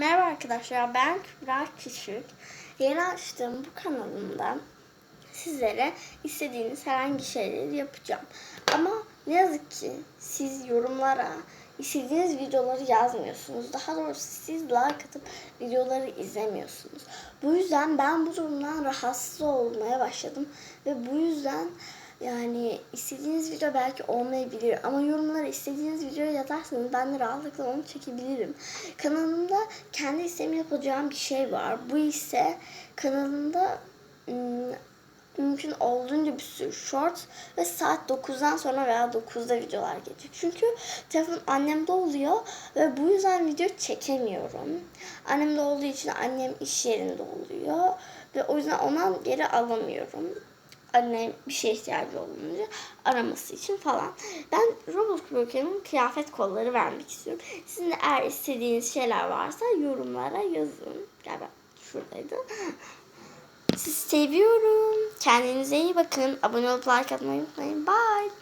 Merhaba arkadaşlar ben Kübra Küçük. Yeni açtığım bu kanalımda sizlere istediğiniz herhangi şeyleri yapacağım. Ama ne yazık ki siz yorumlara istediğiniz videoları yazmıyorsunuz. Daha doğrusu siz like atıp videoları izlemiyorsunuz. Bu yüzden ben bu durumdan rahatsız olmaya başladım. Ve bu yüzden yani istediğiniz video belki olmayabilir ama yorumlara istediğiniz videoyu yazarsanız ben de rahatlıkla onu çekebilirim. Kanalımda kendi isteğimi yapacağım bir şey var. Bu ise kanalımda ım, mümkün olduğunca bir sürü short ve saat 9'dan sonra veya 9'da videolar gelecek. Çünkü telefon annemde oluyor ve bu yüzden video çekemiyorum. Annemde olduğu için annem iş yerinde oluyor ve o yüzden ondan geri alamıyorum annem bir şeye ihtiyacı olunca araması için falan. Ben Robot Broker'ın kıyafet kolları vermek istiyorum. Sizin de eğer istediğiniz şeyler varsa yorumlara yazın. Galiba şuradaydı. Sizi seviyorum. Kendinize iyi bakın. Abone olup like atmayı unutmayın. Bye.